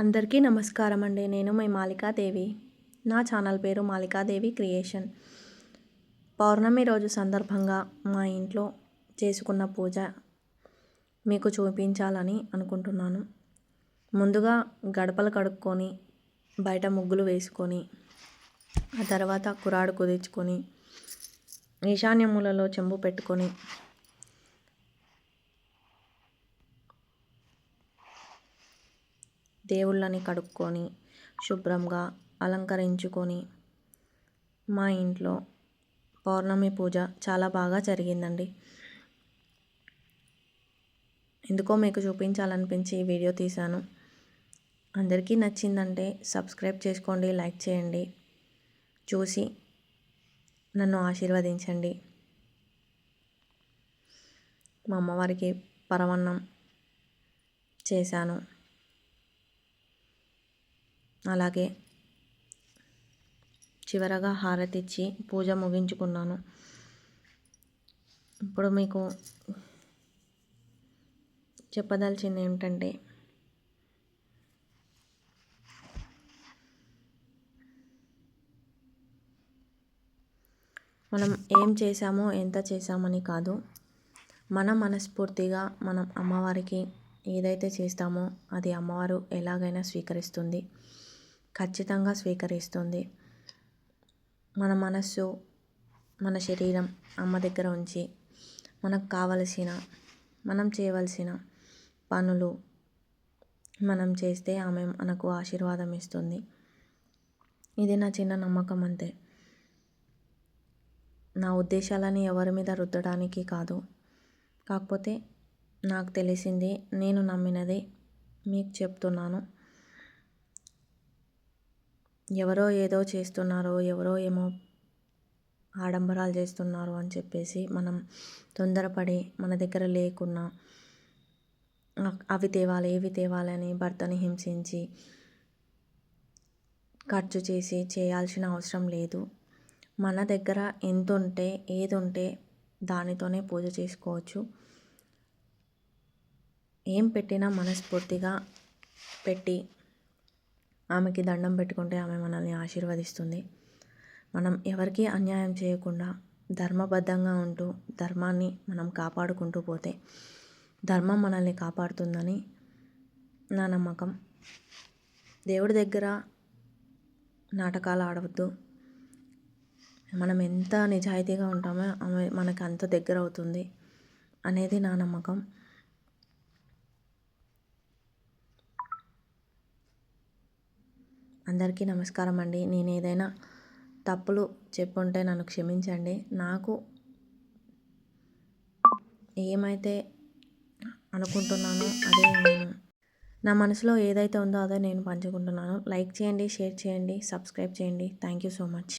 అందరికీ నమస్కారం అండి. నేను మీ మాలికాదేవి నా ఛానల్ పేరు మాలికాదేవి క్రియేషన్. పౌర్ణమి రోజు సందర్భంగా మా ఇంట్లో చేసుకున్న పూజ మీకు చూపించాలని అనుకుంటున్నాను. ముందుగా గడపలు కడుక్కొని బయట ముగ్గులు వేసుకొని ఆ తర్వాత కురాడు కుదిర్చుకొని ఈశాన్యములలో చెంబు పెట్టుకొని దేవుళ్ళని కడుక్కొని శుభ్రంగా అలంకరించుకొని మా ఇంట్లో పౌర్ణమి పూజ చాలా బాగా జరిగిందండి. ఎందుకో మీకు చూపించాలనిపించి ఈ వీడియో తీశాను. అందరికీ నచ్చిందంటే సబ్స్క్రైబ్ చేసుకోండి లైక్ చేయండి చూసి నన్ను ఆశీర్వదించండి. మా అమ్మవారికి పరవన్నం చేశాను. అలాగే చివరగా హారతి ఇచ్చి పూజ ముగించుకున్నాను. ఇప్పుడు మీకు చెప్పదలిచింది ఏమిటంటే మనం ఏం చేశామో ఎంత చేశామని కాదు మన మనస్ఫూర్తిగా మనం అమ్మవారికి ఏదైతే చేస్తామో అది అమ్మవారు ఎలాగైనా స్వీకరిస్తుంది. ఖచ్చితంగా స్వీకరిస్తుంది. మన మనస్సు మన శరీరం అమ్మ దగ్గర ఉంచి మనకు కావలసిన మనం చేయవలసిన పనులు మనం చేస్తే ఆమె మనకు ఆశీర్వాదం ఇస్తుంది. ఇది నా చిన్న నమ్మకం అంతే. నా ఉద్దేశాలని ఎవరి మీద రుద్దడానికి కాదు. కాకపోతే నాకు తెలిసింది నేను నమ్మినది మీకు చెప్తున్నాను. ఎవరో ఏదో చేస్తున్నారో ఎవరో ఏమో ఆడంబరాలు చేస్తున్నారు అని చెప్పేసి మనం తొందరపడి మన దగ్గర లేకున్నా అవి తేవాలి ఇవి తేవాలని భర్తని హింసించి ఖర్చు చేసి చేయాల్సిన అవసరం లేదు. మన దగ్గర ఎంత ఉంటే ఏది ఉంటే దానితోనే పూజ చేసుకోవచ్చు. ఏం పెట్టినా మనస్ఫూర్తిగా పెట్టి ఆమెకి దండం పెట్టుకుంటే ఆమె మనల్ని ఆశీర్వదిస్తుంది. మనం ఎవరికీ అన్యాయం చేయకుండా ధర్మబద్ధంగా ఉంటూ ధర్మాన్ని మనం కాపాడుకుంటూ పోతే ధర్మం మనల్ని కాపాడుతుందని నా నమ్మకం. దేవుడి దగ్గర నాటకాలు ఆడవద్దు. మనం ఎంత నిజాయితీగా ఉంటామో ఆమె మనకు అంత దగ్గర అవుతుంది అనేది నా నమ్మకం. అందరికీ నమస్కారం అండి. నేను ఏదైనా తప్పులు చెప్పుంటే నన్ను క్షమించండి. నాకు ఏమైతే అనుకుంటున్నానో అదే నేను నా మనసులో ఏదైతే ఉందో అదే నేను పంచుకుంటున్నాను. లైక్ చేయండి షేర్ చేయండి సబ్స్క్రైబ్ చేయండి. Thank you so much.